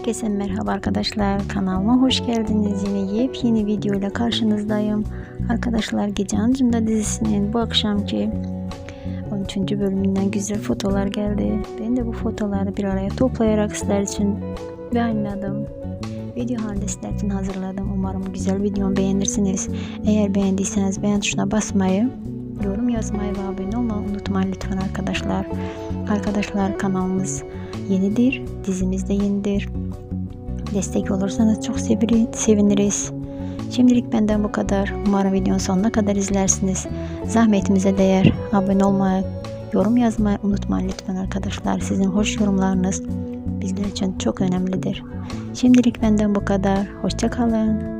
Herkese merhaba arkadaşlar. Kanalıma hoş geldiniz. Yine yepyeni video ile karşınızdayım. Arkadaşlar Gece Ancımda dizisinin bu akşamki 13. bölümünden güzel fotolar geldi. Ben de bu fotoları bir araya toplayarak sizler için yayınladım. Video halinde sizler için hazırladım. Umarım güzel videomu beğenirsiniz. Eğer beğendiyseniz beğen tuşuna basmayı, yorum yazmayı ve abone olmayı unutmayın lütfen arkadaşlar. Arkadaşlar kanalımız yenidir. Dizimiz de yenidir. Destek olursanız çok seviniriz. Şimdilik benden bu kadar. Umarım videonun sonuna kadar izlersiniz. Zahmetimize değer. Abone olmayı, yorum yazmayı unutmayın lütfen arkadaşlar. Sizin hoş yorumlarınız bizler için çok önemlidir. Şimdilik benden bu kadar. Hoşçakalın.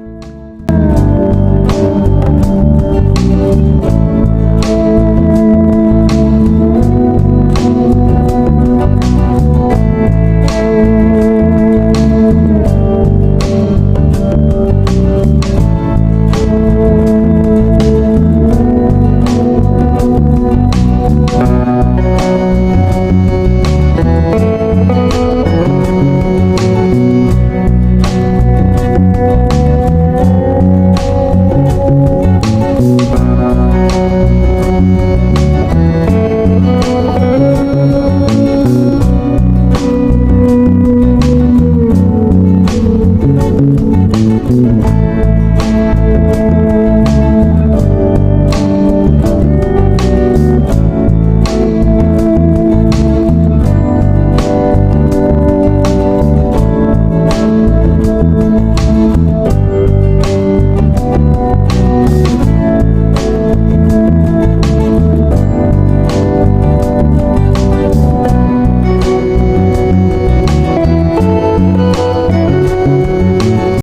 Amen.